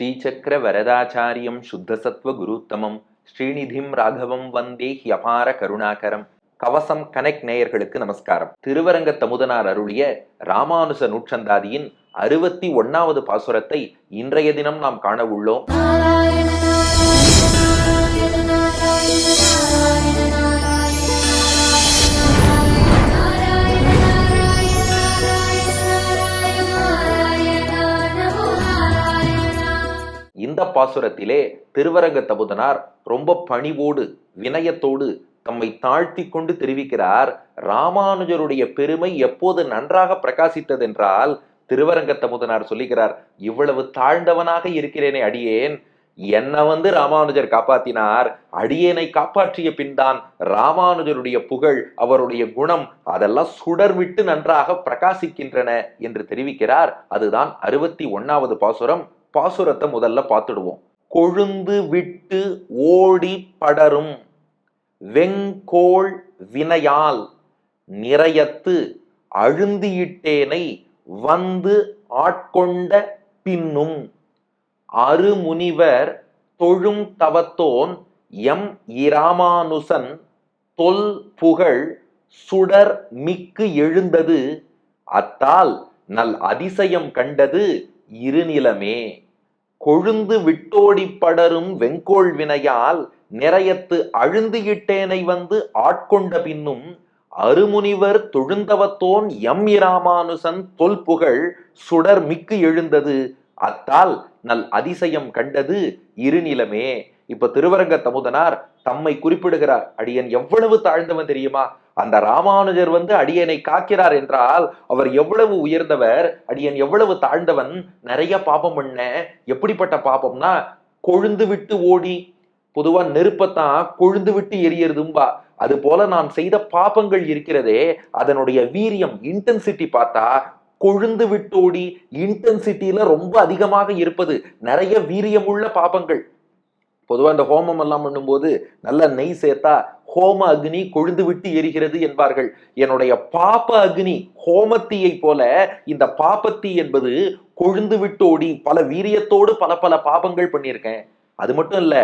ஸ்ரீசக்கர வரதாச்சாரியம் சுத்தசத்வ குருத்தமம் ஸ்ரீநிதிம் ராகவம் வந்தே ஹியபார கருணாகரம். கவசம் கனெக்ட் நேயர்களுக்கு நமஸ்காரம். திருவரங்க தமுதனார் அருளிய ராமானுச நூற்றந்தாதியின் அறுபத்தி ஒன்னாவது பாசுரத்தை இன்றைய தினம் நாம் காண உள்ளோம். இந்த பாசுரத்திலே திருவரங்க தபுதனார் ரொம்ப பணிவோடு வினயத்தோடு தம்மை தாழ்த்தி கொண்டு தெரிவிக்கிறார் ராமானுஜருடைய பெருமை எப்போது நன்றாக பிரகாசித்ததென்றால் திருவரங்க தமுதனார் சொல்லுகிறார் இவ்வளவு தாழ்ந்தவனாக இருக்கிறேனே அடியேன் என்ன வந்து ராமானுஜர் காப்பாத்தினார் அடியேனை காப்பாற்றிய பின்தான் ராமானுஜருடைய புகழ் அவருடைய குணம் அதெல்லாம் சுடர் விட்டு நன்றாக பிரகாசிக்கின்றன என்று தெரிவிக்கிறார். அதுதான் அறுபத்தி ஒன்னாவது பாசுரம். பாசுரத்தை முதல்ல பார்த்துடுவோம். கொழுந்து விட்டு ஓடி படரும். வெங்கோள் வினையால் நிறையத்து அழுந்தியிட்டேனை வந்து ஆட்கொண்ட பின்னும். அருமுனிவர் தொழும் தவத்தோன் எம் இராமானுசன் தொல் புகழ் சுடர் மிக்கு எழுந்தது. அத்தால் நல் அதிசயம் கண்டது இருநிலமே. கொழுந்து விட்டோடி படரும் வெங்கோள் வினையால் நிறையத்து அழுந்தியிட்டேனை வந்து ஆட்கொண்ட பின்னும் அருமுனிவர் தொழுந்தவத்தோன் எம் இராமானுசன் தொல்புகழ் சுடர் மிக்கு எழுந்தது. அத்தால் நல் அதிசயம் கண்டது இருநிலமே. இப்ப திருவரங்க தமுதனார் தம்மை குறிப்பிடுகிறார். அடியன் எவ்வளவு தாழ்ந்தவன் தெரியுமா? அந்த ராமானுஜர் வந்து அடியனை காக்கிறார் என்றால் அவர் எவ்வளவு உயர்ந்தவர் அடியன் எவ்வளவு தாழ்ந்தவன் நிறைய பாபம் பண்ண எப்படிப்பட்ட பாபம்னா கொழுந்து விட்டு ஓடி பொதுவா நெருப்பத்தான் கொழுந்து விட்டு எரியறதும்பா. அது போல நான் செய்த பாபங்கள் இருக்கிறதே அதனுடைய வீரியம் இன்டென்சிட்டி பார்த்தா கொழுந்து விட்டோடி இன்டென்சிட்டியில ரொம்ப அதிகமாக இருப்பது நிறைய வீரியமுள்ள பாபங்கள். பொதுவாக இந்த ஹோமம் எல்லாம் பண்ணும்போது நல்ல நெய் சேர்த்தா ஹோம அக்னி கொழுந்து விட்டு எரிகிறது என்பார்கள். என்னுடைய பாப அக்னி ஹோமத்தீயை போல இந்த பாப்பத்தீ என்பது கொழுந்து விட்டோடி பல வீரியத்தோடு பல பல பாபங்கள் பண்ணியிருக்கேன். அது மட்டும் இல்ல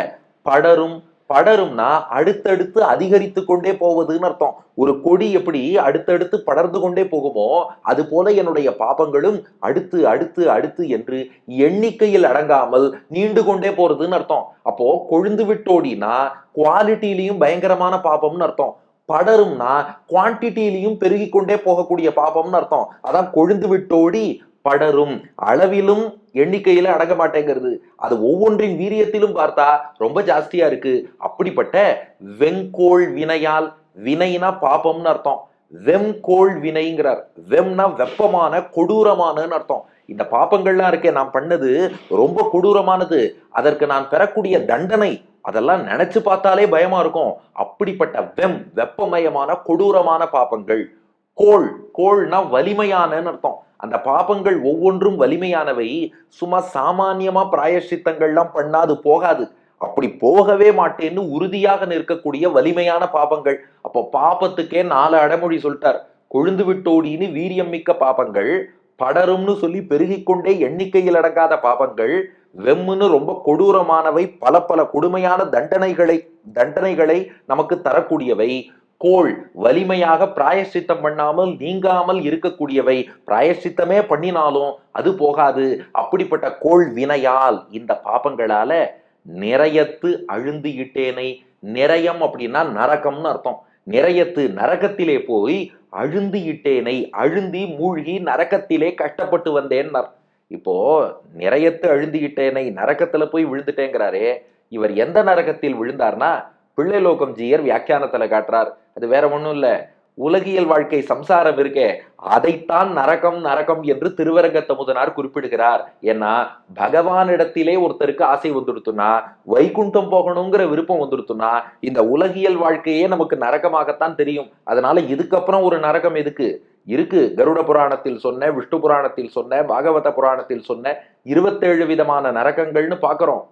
படரும் படரும்னா அடுத்தடுத்து அதிகரித்து கொண்டே போவதுன்னு அர்த்தம். ஒரு கொடி எப்படி அடுத்தடுத்து படர்ந்து கொண்டே போகுமோ அது போல என்னுடைய பாபங்களும் அடுத்து அடுத்து அடுத்து என்று எண்ணிக்கையில் அடங்காமல் நீண்டு கொண்டே போறதுன்னு அர்த்தம். அப்போ கொழுந்து விட்டோடினா குவாலிட்டியிலையும் பயங்கரமான பாபம்னு அர்த்தம். படரும்னா குவான்டிட்டியிலையும் பெருகி கொண்டே போகக்கூடிய பாபம்னு அர்த்தம். அதான் கொழுந்து விட்டோடி படரும். அளவிலும் எண்ணிக்கையில அடங்க மாட்டேங்கிறது அது ஒவ்வொன்றின் வீரியத்திலும் பார்த்தா ரொம்ப ஜாஸ்தியா இருக்கு. அப்படிப்பட்ட வெங்கோள் வினையால் வினைனா பாபம்னு அர்த்தம். வெம்கோள் வினைங்கிறார். வெம்னா வெப்பமான கொடூரமானன்னு அர்த்தம். இந்த பாப்பங்கள்லாம் இருக்கே நான் பண்ணது ரொம்ப கொடூரமானது. அதற்கு நான் பெறக்கூடிய தண்டனை அதெல்லாம் நினைச்சு பார்த்தாலே பயமா இருக்கும். அப்படிப்பட்ட வெம் வெப்பமயமான கொடூரமான பாப்பங்கள் கோள் கோள்னா வலிமையானன்னு அர்த்தம். அந்த பாபங்கள் ஒவ்வொன்றும் வலிமையானவை. சும்மா சாமானியமா பிராயஷ்சித்தங்கள்லாம் பண்ணாது போகாது. அப்படி போகவே மாட்டேன்னு உறுதியாக நிற்கக்கூடிய வலிமையான பாபங்கள். அப்போ பாபத்துக்கே நாலு அடைமொழி சொல்லிட்டார். கொழுந்து விட்டோடின்னு வீரியம் மிக்க பாபங்கள் படரும்னு சொல்லி பெருகிக்கொண்டே எண்ணிக்கையில் அடங்காத பாபங்கள் வெம்முன்னு ரொம்ப கொடூரமானவை பல பல கொடுமையான தண்டனைகளை தண்டனைகளை நமக்கு தரக்கூடியவை. கோள் வலிமையாக பிராயசித்தம் பண்ணாமல் நீங்காமல் இருக்கக்கூடியவை. பிராயசித்தமே பண்ணினாலும் அது போகாது. அப்படிப்பட்ட கோள் வினையால் இந்த பாபங்களால நிறையத்து அழுந்து இட்டேனை. நிறையம் அப்படின்னா நரகம்னு அர்த்தம். நிறையத்து நரகத்திலே போய் அழுந்து இட்டேனை. அழுந்தி மூழ்கி நரகத்திலே கஷ்டப்பட்டு வந்தேன்னார். இப்போ நிறையத்து அழுந்து இட்டேனை நரகத்துல போய் விழுந்துட்டேங்கிறாரே. இவர் எந்த நரகத்தில் விழுந்தார்னா பிள்ளைலோகம் ஜீயர் வியாக்கியானத்துல காட்டுறார். அது வேற ஒண்ணும் இல்ல. உலகியல் வாழ்க்கை சம்சாரம் இருக்கே. அதைத்தான் நரகம் நரகம் என்று திருவரங்க தமுதனார் குறிப்பிடுகிறார். ஏன்னா பகவானிடத்திலே ஒருத்தருக்கு ஆசை வந்துடுத்துனா வைகுண்டம் போகணுங்கிற விருப்பம் வந்துடுத்துனா இந்த உலகியல் வாழ்க்கையே நமக்கு நரகமாகத்தான் தெரியும். அதனால இதுக்கப்புறம் ஒரு நரகம் எதுக்கு? இருக்கு. கருட புராணத்தில் சொன்ன விஷ்ணு புராணத்தில் சொன்ன பாகவத புராணத்தில் சொன்ன இருபத்தேழு விதமான நரகங்கள்னு பாக்குறோம்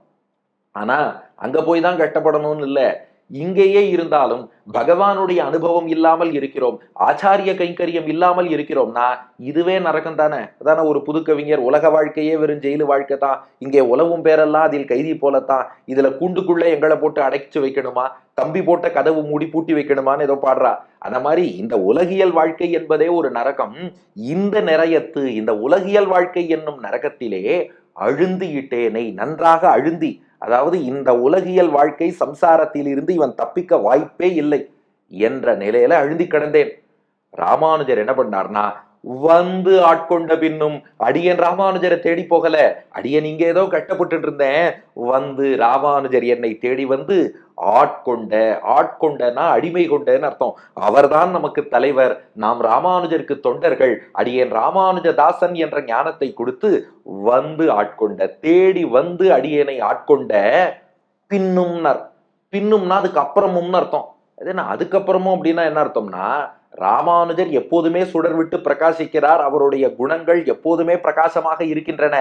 ஆனா அங்க போய் தான் கஷ்டப்படணும்னு இல்ல. இங்கேயே இருந்தாலும் பகவானுடைய அனுபவம் இல்லாமல் இருக்கிறோம் ஆச்சாரிய கைங்கரியம் இல்லாமல் இருக்கிறோம்னா இதுவே நரகம் தானே? அதான ஒரு புது கவிஞர் உலக வாழ்க்கையே வெறும் ஜெயிலு வாழ்க்கை தான். இங்கே உலவும் பேரெல்லாம் அதில் கைதி போலத்தான். இதுல கூண்டுக்குள்ள எங்களை போட்டு அடைச்சு வைக்கணுமா? தம்பி போட்ட கதவு மூடி பூட்டி வைக்கணுமான்னு ஏதோ பாடுறா. அந்த மாதிரி இந்த உலகியல் வாழ்க்கை என்பதே ஒரு நரகம். இந்த நிறையத்து இந்த உலகியல் வாழ்க்கை என்னும் நரகத்திலே அழுந்தியிட்டேனை நன்றாக அழுந்தி. அதாவது இந்த உலகியல் வாழ்க்கை சம்சாரத்தில் இருந்து இவன் தப்பிக்க வாய்ப்பே இல்லை என்ற நிலையில அழுந்தி கிடந்தேன். ராமானுஜர் என்ன பண்ணார்னா வந்து ஆட்கொண்ட பின்னும் அடியன் ராமானுஜரை தேடி போகல. அடியன் இங்க ஏதோ கட்டப்பட்டு இருந்தேன். வந்து ராமானுஜர் என்னை தேடி வந்து ஆட்கொண்ட ஆட்கொண்டனா அடிமை கொண்டன்னு அர்த்தம். அவர்தான் நமக்கு தலைவர். நாம் ராமானுஜருக்கு தொண்டர்கள். அடியேன் ராமானுஜதாசன் என்ற ஞானத்தை கொடுத்து வந்து ஆட்கொண்ட தேடி வந்து அடியேனை ஆட்கொண்ட பின்னும்னர். பின்னும்னா அதுக்கு அப்புறமும்னு அர்த்தம் என்ன அதுக்கப்புறமும் அப்படின்னா என்ன அர்த்தம்னா ராமானுஜர் எப்போதுமே சுடர் விட்டு பிரகாசிக்கிறார். அவருடைய குணங்கள் எப்போதுமே பிரகாசமாக இருக்கின்றன.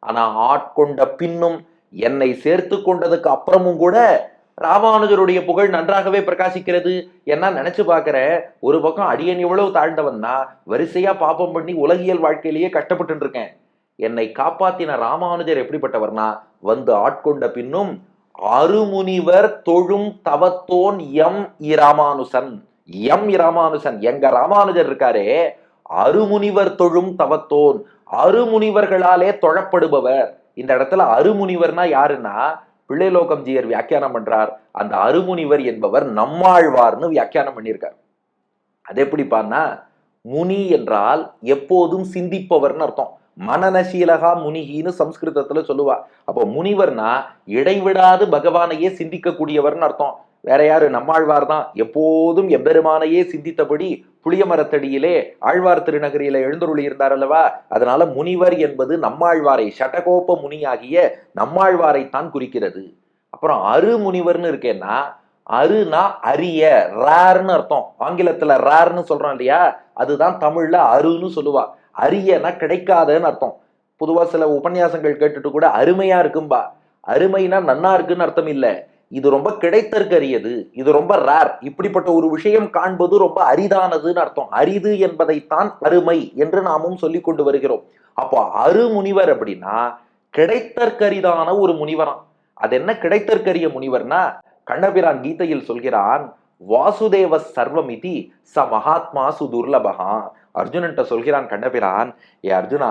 ஆனா ஆட்கொண்ட பின்னும் என்னை சேர்த்து கொண்டதுக்கு அப்புறமும் கூட ராமானுஜருடைய புகழ் நன்றாகவே பிரகாசிக்கிறது என்ன நினைச்சு பார்க்கிறேன் ஒரு பக்கம் அடியன் எவ்வளவு தாழ்ந்தவன்னா வரிசையா பாப்பம் பண்ணி உலகியல் வாழ்க்கையிலேயே கஷ்டப்பட்டு இருக்கேன் என்னை காப்பாத்தின ராமானுஜர் எப்படிப்பட்டவர்னா வந்து ஆட்கொண்ட பின்னும் அருமுனிவர் தொழும் தவத்தோன் எம் இராமானுசன் எம் இராமானுசன் எங்க ராமானுஜர் இருக்காரே அருமுனிவர் தொழும் தவத்தோன். அருமுனிவர்களாலே தொழப்படுபவர். இந்த இடத்துல அருமுனிவர்னா யாருன்னா பிள்ளைலோகம் ஜீயர் வியாக்கியானம் பண்றார். அந்த அருமுனிவர் என்பவர் நம்மாழ்வார்னு வியாக்கியானம் பண்ணியிருக்கார். அது எப்படிப்பான்னா முனி என்றால் எப்போதும் சிந்திப்பவர்னு அர்த்தம். மனநசீலகா முனிகின்னு சம்ஸ்கிருதத்துல சொல்லுவா. அப்போ முனிவர்னா இடைவிடாது பகவானையே சிந்திக்கக்கூடியவர்னு அர்த்தம். வேற யாரு? நம்மாழ்வார் தான். எப்போதும் எம்பெருமானையே சிந்தித்தபடி புளிய மரத்தடியிலே ஆழ்வார் திருநகரியில எழுந்தருளி இருந்தார் அல்லவா? அதனால முனிவர் என்பது நம்மாழ்வாரை சட்டகோப்ப முனியாகிய நம்மாழ்வாரை தான் குறிக்கிறது. அப்புறம் அரு முனிவர்னு இருக்கேன்னா அருனா அரிய ரேர்னு அர்த்தம். ஆங்கிலத்துல ரேர்னு சொல்றோம் இல்லையா? அதுதான் தமிழ்ல அருன்னு சொல்லுவா. அரியனா கிடைக்காதன்னு அர்த்தம். பொதுவா சில உபன்யாசங்கள் கேட்டுட்டு கூட அருமையா இருக்கும்பா. அருமைனா நன்னா இருக்குன்னு அர்த்தம் இல்லை. இது ரொம்ப கிடைத்தற்கரியது இது ரொம்ப ரேர் இப்படிப்பட்ட ஒரு விஷயம் காண்பது ரொம்ப அரிதானதுன்னு அர்த்தம். அரிது என்பதைத்தான் அருமை என்று நாமும் சொல்லி கொண்டு வருகிறோம். அப்போ அருமுனிவர் அப்படின்னா கிடைத்தற்கரிதான ஒரு முனிவராம். அது என்ன கிடைத்தற்கரிய முனிவர்னா? கண்ணபிரான் கீதையில் சொல்கிறான் வாசுதேவ சர்வமிதி ச மகாத்மா சுதுர்லபகா அர்ஜுனன்ட்ட சொல்கிறான் கண்ணபிரான் ஏ அர்ஜுனா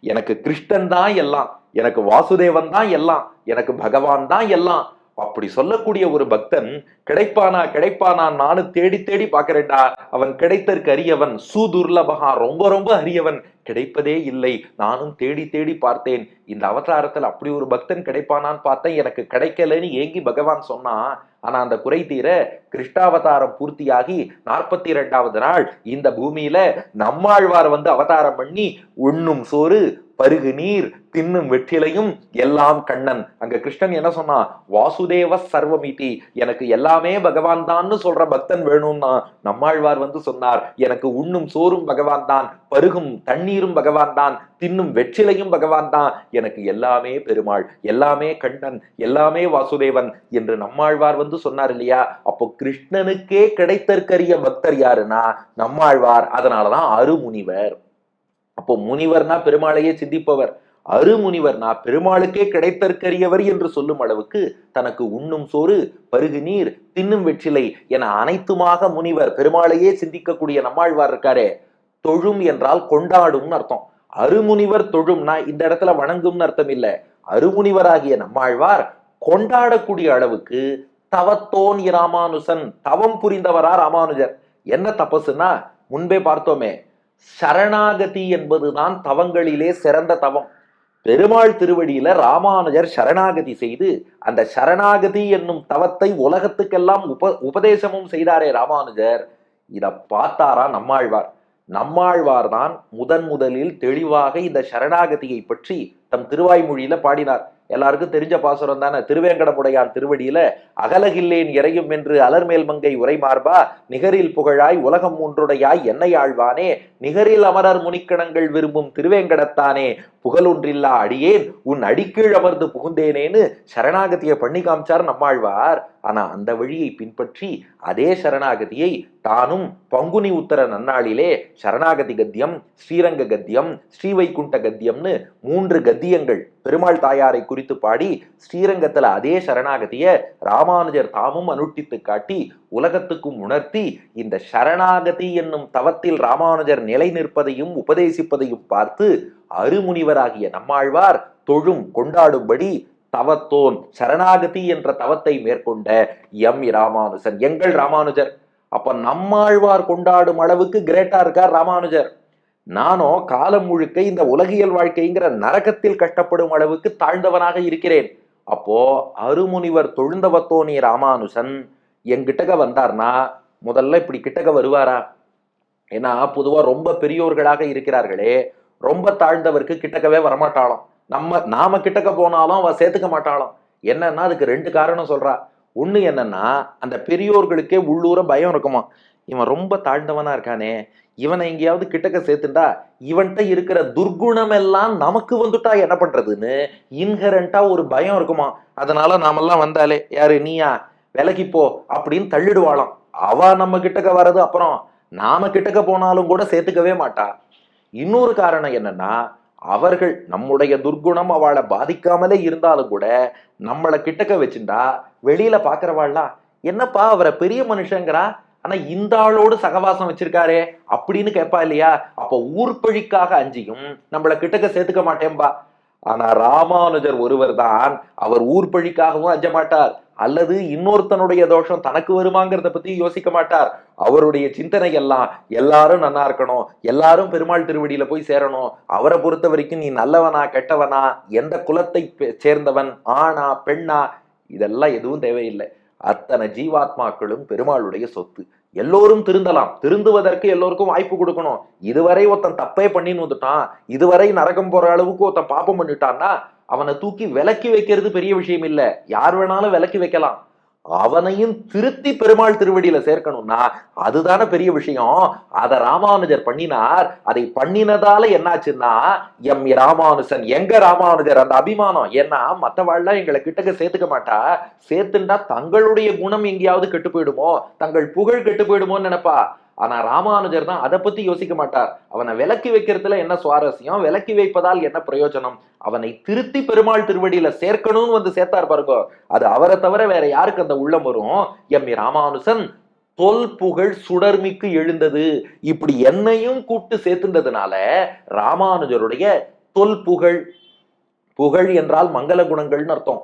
எனக்கு கிருஷ்ணன் தான் எல்லாம். எனக்கு வாசுதேவன் தான் எல்லாம். எனக்கு பகவான் தான் எல்லாம். அப்படி சொல்லக்கூடிய ஒரு பக்தன் கிடைப்பானா கிடைப்பானா நானும் தேடி தேடி பார்க்கிறேன்டா. அவன் கிடைத்தற்கு அரியவன் சூதுர்லபகா ரொம்ப ரொம்ப அரியவன். கிடைப்பதே இல்லை நானும் தேடி தேடி பார்த்தேன். இந்த அவதாரத்துல அப்படி ஒரு பக்தன் கிடைப்பானான்னு பார்த்தேன். எனக்கு கிடைக்கலன்னு ஏங்கி பகவான் சொன்னான் ஆனா அந்த குறை தீர கிருஷ்ணாவதாரம் பூர்த்தியாகி நாற்பத்தி இரண்டாவது நாள் இந்த பூமியில நம்மாழ்வார் வந்து அவதாரம் பண்ணி உண்ணும் சோறு பருகு நீர் தின்னும் வெற்றிலையும் எல்லாம் கண்ணன். அங்க கிருஷ்ணன் என்ன சொன்னா வாசுதேவ சர்வமிதி எனக்கு எல்லாமே பகவான் தான்னு சொல்ற பக்தன் வேணும்னா நம்மாழ்வார் வந்து சொன்னார் எனக்கு உண்ணும் சோறும் பகவான் தான் பருகும் தண்ணீரும் பகவான் தான் தின்னும் வெற்றிலையும் பகவான் தான் எனக்கு எல்லாமே பெருமாள் எல்லாமே கண்ணன் எல்லாமே வாசுதேவன் என்று நம்மாழ்வார் வந்து சொன்னார் இல்லையா? அப்போ கிருஷ்ணனுக்கே கிடைத்தற்கரிய பக்தர் யாருன்னா நம்மாழ்வார். அதனாலதான் அருமுனிவர். அப்போ முனிவர்னா பெருமாளையே சிந்திப்பவர். அருமுனிவர்னா பெருமாளுக்கே கிடைத்தற்கரியவர் என்று சொல்லும் அளவுக்கு தனக்கு உண்ணும் சோறு பருகு நீர் தின்னும் வெற்றிலை என அனைத்துமாக முனிவர் பெருமாளையே சிந்திக்கக்கூடிய நம்மாழ்வார் இருக்காரே. தொழும் என்றால் கொண்டாடும்னு அர்த்தம். அருமுனிவர் தொழும்னா இந்த இடத்துல வணங்கும்னு அர்த்தம் இல்ல. அருமுனிவராகிய நம்மாழ்வார் கொண்டாடக்கூடிய அளவுக்கு தவத்தோன் இராமானுசன் தவம் புரிந்தவரா ராமானுஜர். என்ன தபசுன்னா முன்பே பார்த்தோமே சரணாகதி என்பதுதான் தவங்களிலே சிறந்த தவம். பெருமாள் திருவடியில ராமானுஜர் சரணாகதி செய்து அந்த சரணாகதி என்னும் தவத்தை உலகத்துக்கெல்லாம் உப உபதேசமும் செய்தாரே ராமானுஜர். இதை பார்த்தாரா நம்மாழ்வார். நம்மாழ்வார் தான் முதன் முதலில் தெளிவாக இந்த சரணாகதியை பற்றி தம் திருவாய்மொழியில பாடினார். எல்லாருக்கும் தெரிஞ்ச பாசுரம் தானே? திருவேங்கடமுடையான் திருவடியில அகலகில்லேன் இறையும் என்று அலர்மேல் மங்கை உரை மார்பா நிகரில் புகழாய் உலகம் மூன்றுடையாய் என்னை ஆழ்வானே நிகரில் அமரர் முனிக்கணங்கள் விரும்பும் திருவேங்கடத்தானே புகழொன்றில்லா அடியேன் உன் அடிக்கீழ் அமர்ந்து புகுந்தேனேன்னு சரணாகதியை பண்ணி காமிச்சார் நம்மாழ்வார். ஆனா அந்த வழியை பின்பற்றி அதே சரணாகதியை தானும் பங்குனி உத்தர நன்னாளிலே சரணாகதி கத்தியம் ஸ்ரீரங்க கத்தியம் ஸ்ரீவைகுண்ட கத்தியம்னு மூன்று கத்தியங்கள் பெருமாள் தாயாரை குறித்து பாடி ஸ்ரீரங்கத்துல அதே சரணாகதிய ராமானுஜர் தாமும் அனுட்டித்து காட்டி உலகத்துக்கும் உணர்த்தி இந்த சரணாகதி என்னும் தவத்தில் ராமானுஜர் நிலை நிற்பதையும் உபதேசிப்பதையும் பார்த்து அருமுனிவராகிய நம்மாழ்வார் தொழும் கொண்டாடும்படி தவத்தோன் சரணாகதி என்ற தவத்தை மேற்கொண்ட எம் ராமானுஜன் எங்கள் ராமானுஜர். அப்ப நம்மாழ்வார் கொண்டாடும் அளவுக்கு கிரேட்டா இருக்கார் ராமானுஜர். நானோ காலம் முழுக்க இந்த உலகியல் வாழ்க்கைங்கிற நரகத்தில் கஷ்டப்படும் அளவுக்கு தாழ்ந்தவனாக இருக்கிறேன். அப்போ அருமுனிவர் தொழுந்தவத்தோனி ராமானுஜன் என்கிட்டக வந்தார்னா முதல்ல இப்படி கிட்டக்க வருவாரா? ஏன்னா பொதுவா ரொம்ப பெரியோர்களாக இருக்கிறார்களே ரொம்ப தாழ்ந்தவருக்கு கிட்டக்கவே வரமாட்டாளாம். நம்ம நாம கிட்டக்க போனாலும் அவ சேர்த்துக்க மாட்டாளாம். என்னன்னா அதுக்கு ரெண்டு காரணம் சொல்றா. ஒண்ணு என்னன்னா அந்த பெரியோர்களுக்கே உள்ளூர பயம் இருக்குமா? இவன் ரொம்ப தாழ்ந்தவனா இருக்கானே. இவனை எங்கேயாவது கிட்டக்க சேர்த்துட்டா இவன்கிட்ட இருக்கிற துர்குணம் எல்லாம் நமக்கு வந்துட்டா என்ன பண்றதுன்னு இன்ஹரண்டா ஒரு பயம் இருக்குமா? அதனால நாமெல்லாம் வந்தாலே யாரு நீயா? விலகி போ அப்படின்னு தள்ளிடுவாளாம். அவ நம்ம கிட்டக்க வர்றது அப்புறம் நாம கிட்டக்க போனாலும் கூட சேர்த்துக்கவே மாட்டா. இன்னொரு காரணம் என்னன்னா அவர்கள் நம்முடைய துர்குணம் அவளை பாதிக்காமலே இருந்தாலும் கூட நம்மளை கிட்டக்க வச்சுட்டா வெளியில பாக்குறவாள்லாம் என்னப்பா அவரை பெரிய மனுஷங்கிறா? ஆனா இந்த ஆளோடு சகவாசம் வச்சிருக்காரே அப்படின்னு கேட்பா இல்லையா? அப்ப ஊர்பழிக்காக அஞ்சியும் நம்மள கிட்டக்க சேர்த்துக்க மாட்டேன்பா. ஆனா ராமானுஜர் ஒருவர் தான் அவர் ஊர்பழிக்காகவும் அஞ்ச மாட்டார். அல்லது இன்னொருத்தனுடைய தோஷம் தனக்கு வருமாங்கிறத பத்தி யோசிக்க மாட்டார். அவருடைய சிந்தனை எல்லாம் எல்லாரும் நன்னா இருக்கணும். எல்லாரும் பெருமாள் திருவடியில போய் சேரணும். அவரை பொறுத்த வரைக்கும் நீ நல்லவனா கெட்டவனா எந்த குலத்தை சேர்ந்தவன் ஆணா பெண்ணா இதெல்லாம் எதுவும் தேவையில்லை. அத்தனை ஜீவாத்மாக்களும் பெருமாளுடைய சொத்து. எல்லோரும் திருந்தலாம். திருந்துவதற்கு எல்லோருக்கும் வாய்ப்பு கொடுக்கணும். இதுவரை ஒருத்தன் தப்பே பண்ணின்னு வந்துட்டான். இதுவரை நரகம் போற அளவுக்கு ஒருத்தன் பாப்பம் பண்ணிட்டான்னா அவனை தூக்கி விலக்கி வைக்கிறது பெரிய விஷயம் இல்லை. யார் வேணாலும் விலக்கி வைக்கலாம். அவனையும் திருத்தி பெருமாள் திருவடியில சேர்க்கணும்னா அதுதானே பெரிய விஷயம். அத ராமானுஜர் பண்ணினார். அதை பண்ணினதால என்னாச்சுன்னா எம் ராமானுஜன் எங்க ராமானுஜர் அந்த அபிமானம்? ஏன்னா மற்றவாழ்லாம் எங்களை கிட்டக்க சேர்த்துக்க மாட்டா. சேர்த்துண்டா தங்களுடைய குணம் எங்கேயாவது கெட்டு போயிடுமோ? தங்கள் புகழ் கெட்டு போயிடுமோன்னு நினைப்பா. ஆனால் ராமானுஜர் தான் அதை பற்றி யோசிக்க மாட்டார். அவனை விலக்கி வைக்கிறதுல என்ன சுவாரஸ்யம்? விலக்கி வைப்பதால் என்ன பிரயோஜனம்? அவனை திருத்தி பெருமாள் திருவடியில சேர்க்கணும்னு வந்து சேர்த்தார் பாருங்க. அது அவரை தவிர வேற யாருக்கு அந்த உள்ளம் வரும்? எம் ராமானுஜன் தொல் புகழ் சுடர்மிக்கு எழுந்தது. இப்படி என்னையும் கூப்பிட்டு சேர்த்துன்றதுனால ராமானுஜருடைய தொல் புகழ் புகழ் என்றால் மங்கள குணங்கள்னு அர்த்தம்.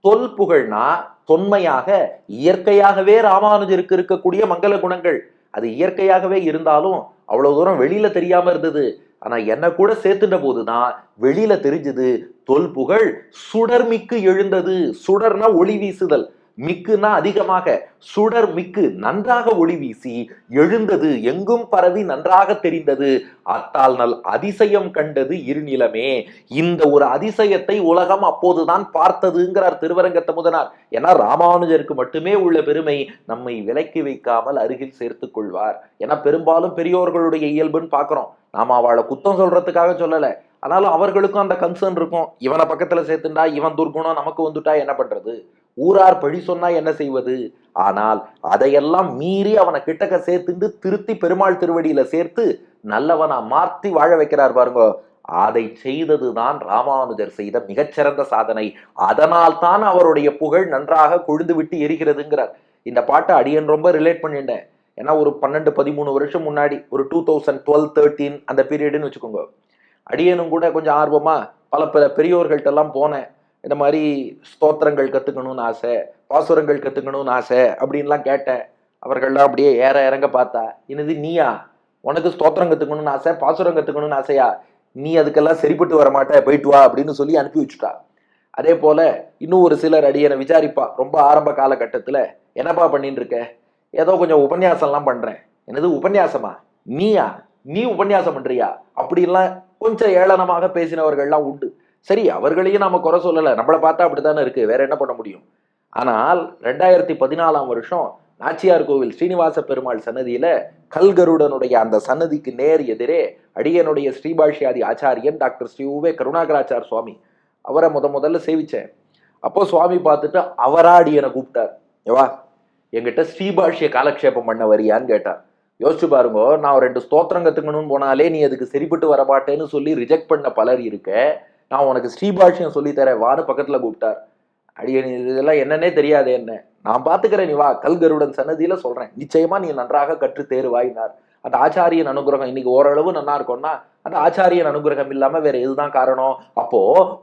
தொல் புகழ்னா தொன்மையாக இயற்கையாகவே ராமானுஜருக்கு இருக்கக்கூடிய மங்கள குணங்கள். அது இயற்கையாகவே இருந்தாலும் அவ்வளவு தூரம் வெளியில தெரியாம இருந்தது. ஆனா என்ன கூட சேர்த்துட்ட போதுதான் வெளியில தெரிஞ்சது தொல்புகழ் சுடர்மிக்கு எழுந்தது. சுடர்னா ஒளி வீசுதல். மிக்குனா அதிகமாக. சுடர் மிக்கு நன்றாக ஒளி வீசி எழுந்தது எங்கும் பரவி நன்றாக தெரிந்தது. அத்தால் நல் அதிசயம் கண்டது இருநிலமே. இந்த ஒரு அதிசயத்தை உலகம் அப்போதுதான் பார்த்ததுங்கிறார் திருவரங்கத்த முதனார். ஏன்னா ராமானுஜருக்கு மட்டுமே உள்ள பெருமை நம்மை விலக்கி வைக்காமல் அருகில் சேர்த்துக் கொள்வார். ஏன்னா பெரும்பாலும் பெரியோர்களுடைய இயல்புன்னு பாக்குறோம் நாம அவளை குத்தம் சொல்றதுக்காக சொல்லல. ஆனாலும் அவர்களுக்கும் அந்த கன்சர்ன் இருக்கும். இவனை பக்கத்துல சேர்த்துண்டா இவன் துர்குணம் நமக்கு வந்துட்டா என்ன பண்றது? ஊரார் பழி சொன்னா என்ன செய்வது? ஆனால் அதையெல்லாம் மீறி அவனை கிட்டக்க சேர்த்துண்டு திருத்தி பெருமாள் திருவடியில சேர்த்து நல்லவனா மாற்றி வாழ வைக்கிறார் பாருங்க. அதை செய்ததுதான் ராமானுஜர் செய்த மிகச்சிறந்த சாதனை. அதனால் தான் அவருடைய புகழ் நன்றாக கொழுந்து விட்டு எரிகிறதுங்கிறார். இந்த பாட்டை அடியன் ரொம்ப ரிலேட் பண்ணிட்டேன் ஏன்னா ஒரு பன்னெண்டு பதிமூணு வருஷம் முன்னாடி ஒரு டூ தௌசண்ட் டுவெல் தேர்ட்டீன் அந்த பீரியடுன்னு வச்சுக்கோங்க. அடியனும் கூட கொஞ்சம் ஆர்வமா பல பல பெரியோர்கள்ட்ட எல்லாம் போனேன். இந்த மாதிரி ஸ்தோத்திரங்கள் கற்றுக்கணும்னு ஆசை பாசுரங்கள் கற்றுக்கணும்னு ஆசை அப்படின்லாம் கேட்டேன். அவர்கள்லாம் அப்படியே ஏற இறங்க பார்த்தா என்னது நீயா? உனக்கு ஸ்தோத்திரம் கற்றுக்கணும்னு ஆசை பாசுரம் கற்றுக்கணும்னு ஆசையா? நீ அதுக்கெல்லாம் சரிப்பட்டு வரமாட்ட போயிட்டு வா அப்படின்னு சொல்லி அனுப்பி வச்சுட்டா. அதே போல இன்னும் ஒரு சிலர் அடியனை விசாரிப்பா. ரொம்ப ஆரம்ப காலகட்டத்தில் என்னப்பா பண்ணிட்டு இருக்க? ஏதோ கொஞ்சம் உபன்யாசம்லாம் பண்ணுறேன் என்னது உபன்யாசமா? நீயா? நீ உபன்யாசம் பண்றியா? அப்படிலாம் கொஞ்சம் ஏளனமாக பேசினவர்கள்லாம் உண்டு. சரி அவர்களையும் நாம குறை சொல்லல. நம்மளை பார்த்தா அப்படித்தானே இருக்கு. வேற என்ன பண்ண முடியும்? ஆனால் ரெண்டாயிரத்தி பதினாலாம் வருஷம் நாச்சியார் கோவில் ஸ்ரீனிவாச பெருமாள் சன்னதியில கல்கருடனுடைய அந்த சன்னதிக்கு நேர் எதிரே அடியனுடைய ஸ்ரீபாஷ்யாதி ஆச்சாரியன் டாக்டர் ஸ்ரீ உவே கருணாகராச்சார் சுவாமி அவரை முத முதல்ல சேவிச்சேன். அப்போ சுவாமி பார்த்துட்டு அவராடியனை கூப்பிட்டார். ஏவா என்கிட்ட ஸ்ரீபாஷ்ய காலக்ஷேபம் பண்ண வரியான்னு கேட்டார். யோசிச்சு பாருங்க நான் ரெண்டு ஸ்தோத்திரம் கத்துக்கணும்னு போனாலே நீ அதுக்கு சரிப்பட்டு வரமாட்டேன்னு சொல்லி ரிஜெக்ட் பண்ண பலர் இருக்க நான் உனக்கு ஸ்ரீபாஷ்யம் சொல்லித்தரேன் வான்னு பக்கத்துல கூப்பிட்டார். அடியன் இதெல்லாம் என்னன்னே தெரியாது என்ன? நான் பார்த்துக்கிறேன் நீ வா கல்கருடன் சன்னதியில சொல்றேன். நிச்சயமா நீ நன்றாக கற்று தேர்வாயினார். அந்த ஆச்சாரியன் அனுகிரகம் இன்னைக்கு ஓரளவு நல்லா இருக்கும்னா அந்த ஆச்சாரியன் அனுகிரகம் இல்லாம வேற எதுதான் காரணம்? அப்போ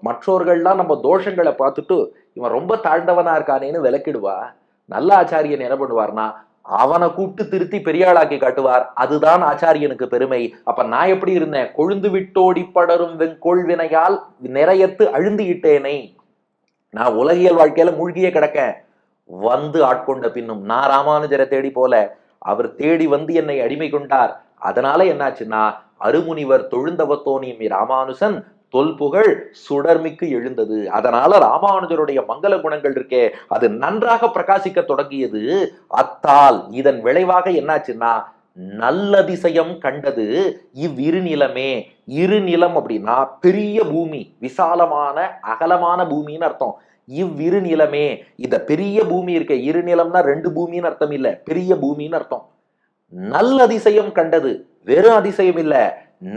மற்றவர்கள்லாம் நம்ம தோஷங்களை பார்த்துட்டு இவன் ரொம்ப தாழ்ந்தவனா இருக்கானேன்னு விளக்கிடுவா. நல்ல ஆச்சாரியன் என்ன பண்ணுவார்னா அவனை கூப்பிட்டு திருத்தி பெரியாளாக்கி காட்டுவார். அதுதான் ஆச்சாரியனுக்கு பெருமை. அப்ப நான் எப்படி இருந்தேன்? கொழுந்து விட்டோடி படரும் வெங்கோள்வினையால் நிறையத்து அழுந்து நான் உலகியல் வாழ்க்கையில மூழ்கியே கிடக்க வந்து ஆட்கொண்ட பின்னும் நான் ராமானுஜரை தேடி போல அவர் தேடி வந்து என்னை அடிமை கொண்டார். அதனால என்னாச்சுன்னா அருமுனிவர் தொழுந்தவத்தோனி ராமானுசன் தொல்புகழ் சுடர்மிக்கு எழுந்தது. அதனால ராமானுஜருடைய மங்கள குணங்கள் இருக்கே அது நன்றாக பிரகாசிக்க தொடங்கியது. அத்தால் இதன் விளைவாக என்னாச்சுன்னா நல்லதிசயம் கண்டது. இவ்விரு நிலமே இரு நிலம் அப்படின்னா பெரிய பூமி விசாலமான அகலமான பூமின்னு அர்த்தம். இவ்விரு நிலமே இந்த பெரிய பூமி இருக்க இரு நிலம்னா ரெண்டு பூமின்னு அர்த்தம் இல்லை பெரிய பூமின்னு அர்த்தம். நல்ல அதிசயம் கண்டது வெறும் அதிசயம் இல்ல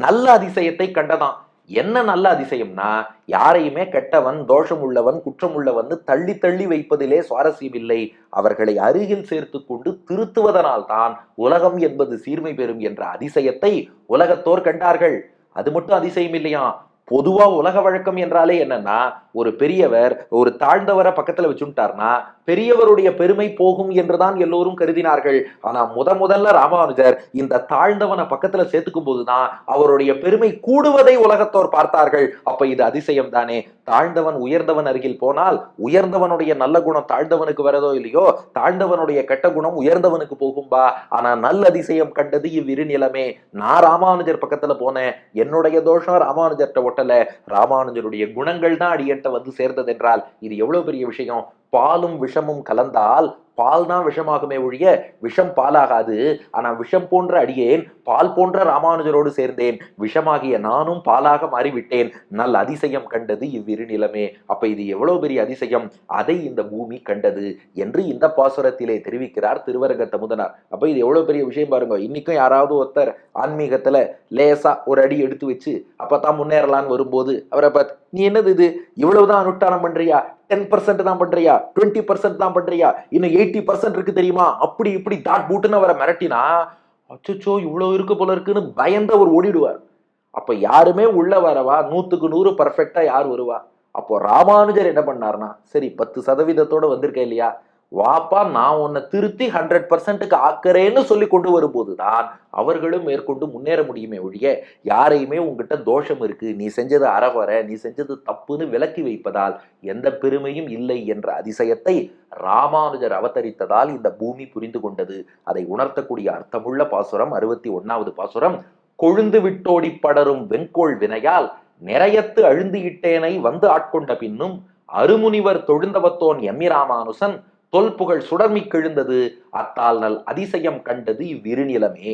நல்ல அதிசயத்தை கண்டதான் என்ன நல்ல அதிசயம்னா யாரையுமே கெட்டவன் தோஷம் உள்ளவன் குற்றம் உள்ளவன் தள்ளி தள்ளி வைப்பதிலே சுவாரஸ்யம் இல்லை அவர்களை அருகில் சேர்த்து கொண்டு திருத்துவதனால் தான் உலகம் என்பது சீர்மை பெறும் என்ற அதிசயத்தை உலகத்தோர் கண்டார்கள். அது மட்டும் அதிசயம் இல்லையா பொதுவா உலக வழக்கம் என்றாலே என்னன்னா ஒரு பெரியவர் ஒரு தாழ்ந்தவரை பக்கத்துல வச்சுட்டார்னா பெரியவருடைய பெருமை போகும் என்றுதான் எல்லோரும் கருதினார்கள். ஆனா முத முதல்ல ராமானுஜர் இந்த தாழ்ந்தவனை பக்கத்துல சேர்த்துக்கும் போதுதான் அவருடைய பெருமை கூடுவதை உலகத்தோர் பார்த்தார்கள். அப்ப இது அதிசயம் தானே? தாழ்ந்தவன் உயர்ந்தவன் அருகில் போனால் உயர்ந்தவனுடைய நல்ல குணம் தாழ்ந்தவனுக்கு வரதோ இல்லையோ? தாழ்ந்தவனுடைய கெட்ட குணம் உயர்ந்தவனுக்கு போகும்பா ஆனா நல்ல அதிசயம் கண்டது இவ்விரு நிலமே நான் ராமானுஜர் பக்கத்துல போனேன். என்னுடைய தோஷம் ராமானுஜர்கிட்ட ஒட்டல. ராமானுஜருடைய குணங்கள் தான் அடியன்ட்ட வந்து சேர்ந்தது என்றால் இது எவ்வளவு பெரிய விஷயம்? பாலும் விஷமும் கலந்தால் பால் தான் விஷமாகுமே ஒழிய விஷம் பாலாகாது. ஆனால் விஷம் போன்ற அடியேன் பால் போன்ற ராமானுஜரோடு சேர்ந்தேன். விஷமாகிய நானும் பாலாக மாறிவிட்டேன். நல்ல அதிசயம் கண்டது இவ்விரு நிலமே அப்ப இது எவ்வளவு பெரிய அதிசயம்? அதை இந்த பூமி கண்டது என்று இந்த பாசுரத்திலே தெரிவிக்கிறார் திருவரங்க தமுதனார். அப்ப இது எவ்வளவு பெரிய விஷயம் பாருங்க. இன்னைக்கும் யாராவது ஒருத்தர் ஆன்மீகத்துல லேசா ஒரு அடி எடுத்து வச்சு அப்பதான் முன்னேறலான்னு வரும்போது அவரை பார்த்து நீ என்னது இது? இவ்வளவுதான் அனுஷ்டானம் பண்றியா? டென் பர்சன்ட் தான் பண்றியா? டுவெண்ட்டி பர்சன்ட் தான் பண்றியா? இன்னும் எயிட்டி பர்சன்ட் இருக்கு தெரியுமா? அப்படி இப்படி டாட் பூட்டுன்னு அவரை மிரட்டினா அச்சோ இவ்வளவு இருக்கு போல இருக்குன்னு பயந்து அவர் ஓடிடுவார். அப்ப யாருமே உள்ள வரவா? நூத்துக்கு நூறு பர்ஃபெக்டாக யார் வருவா? அப்போ ராமானுஜர் என்ன பண்ணார்னா சரி பத்து சதவீதத்தோட வந்திருக்கேன் இல்லையா? வாப்பா நான் உன்னை திருத்தி ஹண்ட்ரட் பர்சன்ட்டுக்கு ஆக்குறேன்னு சொல்லி கொண்டு வரும்போது தான் அவர்களும் மேற்கொண்டு முன்னேற முடியுமே ஒழிய யாரையுமே உங்ககிட்ட தோஷம் இருக்கு. நீ செஞ்சது அறவர நீ செஞ்சது தப்புன்னு விலக்கி வைப்பதால் எந்த பெருமையும் இல்லை என்ற அதிசயத்தை ராமானுஜர் அவதரித்ததால் இந்த பூமி புரிந்து கொண்டது. அதை உணர்த்தக்கூடிய அர்த்தமுள்ள பாசுரம் அறுபத்தி ஒன்னாவது பாசுரம் கொழுந்து விட்டோடி படரும் வெண்கோள் வினையால் நிறையத்து அழுந்து இட்டேனை வந்து ஆட்கொண்ட பின்னும் அருமுனிவர் தொழுந்தவத்தோன் எம்மி ராமானுசன் தொல்புகழ் சுடர்மி எழுந்தது அத்தால் நல் அதிசயம் கண்டது இவ்விரு நிலமே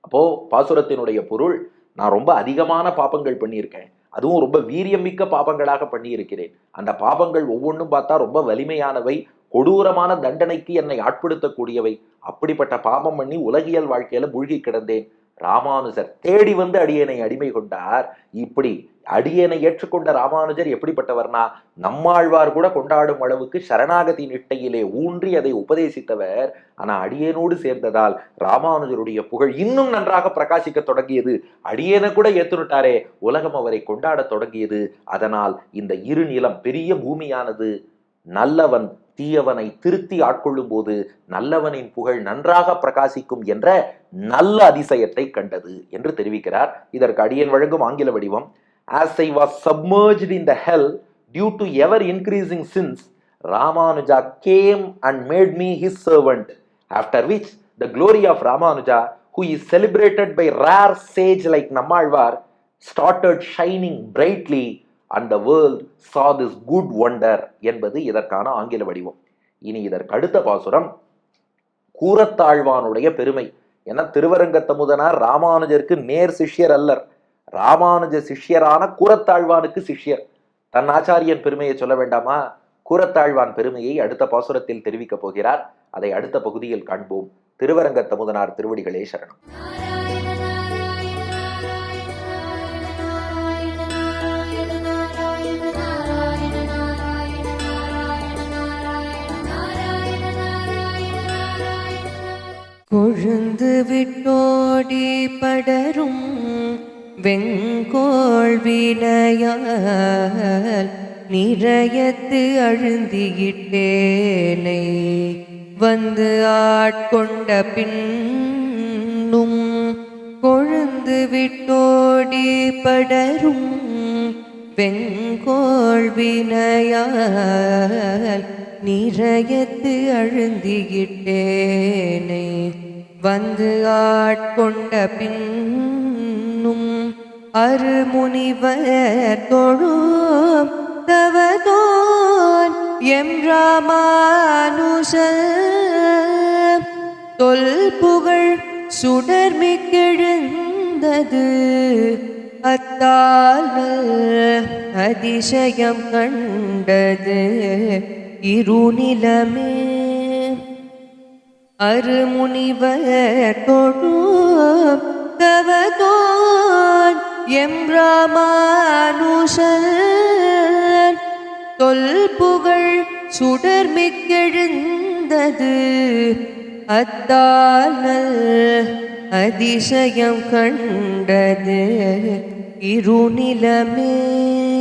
அப்போ பாசுரத்தினுடைய பொருள் நான் ரொம்ப அதிகமான பாபங்கள் பண்ணியிருக்கேன். அதுவும் ரொம்ப வீரியமிக்க பாபங்களாக பண்ணியிருக்கிறேன். அந்த பாபங்கள் ஒவ்வொன்றும் பார்த்தா ரொம்ப வலிமையானவை கொடூரமான தண்டனைக்கு என்னை ஆட்படுத்தக்கூடியவை. அப்படிப்பட்ட பாபம் பண்ணி உலகியல் வாழ்க்கையில மூழ்கி கிடந்தேன். ராமானுஜர் தேடி வந்து அடியனை அடிமை கொண்டார். இப்படி அடியனை ஏற்றுக்கொண்ட ராமானுஜர் எப்படிப்பட்டவர்னா நம்மாழ்வார் கூட கொண்டாடும் அளவுக்கு சரணாகதி நிட்டையிலே ஊன்றி அதை உபதேசித்தவர். ஆனா அடியனோடு சேர்ந்ததால் ராமானுஜருடைய புகழ் இன்னும் நன்றாக பிரகாசிக்க தொடங்கியது. அடியனை கூட ஏத்துனுட்டாரே உலகம் அவரை கொண்டாடத் தொடங்கியது. அதனால் இந்த இரு நிலம் பெரிய பூமியானது. நல்லவன் தீயவனை திருத்தி ஆட்கொள்ளும் போது நல்லவனின் புகழ் நன்றாக பிரகாசிக்கும் என்ற நல்ல அதிசயத்தை கண்டது என்று தெரிவிக்கிறார் இதற்கு அடியன் வழங்கும் ஆங்கில வடிவம் as I was submerge in the hell due to ever increasing since Ramanuja came and made me his servant after which the glory of Ramanuja who is celebrated by rare sage like Nammalvar started shining brightly and the world saw this good wonder என்பது இதற்கான ஆங்கில வடிவம். இனி இதற்கு அடுத்த பாசுரம். கூரத்தாழ்வானுடைய பெருமை. ஏன்னா திருவரங்கத்தமுதனார் ராமானுஜருக்கு நேர் சிஷ்யர் அல்லர். ராமானுஜ சிஷ்யரான கூரத்தாழ்வானுக்கு சிஷ்யர். தன் ஆச்சாரியன் பெருமையை சொல்ல வேண்டாமா? கூரத்தாழ்வான் பெருமையை அடுத்த பாசுரத்தில் தெரிவிக்கப் போகிறார். அதை அடுத்த பகுதியில் காண்போம். திருவரங்கத்தமுதனார் திருவடிகளே சரணம். விழுந்து விட்டோடி படரும் வெங்கோள் வினையால் நிறையத்து அழுந்தியிட்டேனை வந்து ஆட்கொண்ட பின்னும் கொழுந்து விட்டோடி படரும் வெங்கோள் வினையால் நிறையத்து அழுந்தியிட்டேனை வந்து ஆட்கொண்ட பின்னும் அருமுனிவர் தொழும் தவதோன் எம் ராமானுஷ தொல் புகழ் சுடர்மிக்கெழுந்தது. அத்தால் அதிசயம் கண்டது. இருநிலமே அருமுனிவர் தொழும் தவதோன் எம் ராமானுஷன். தொல் புகழ் சுடர்மிக்கெழுந்தது. அத்தால் அதிசயம் கண்டது. இருநிலமே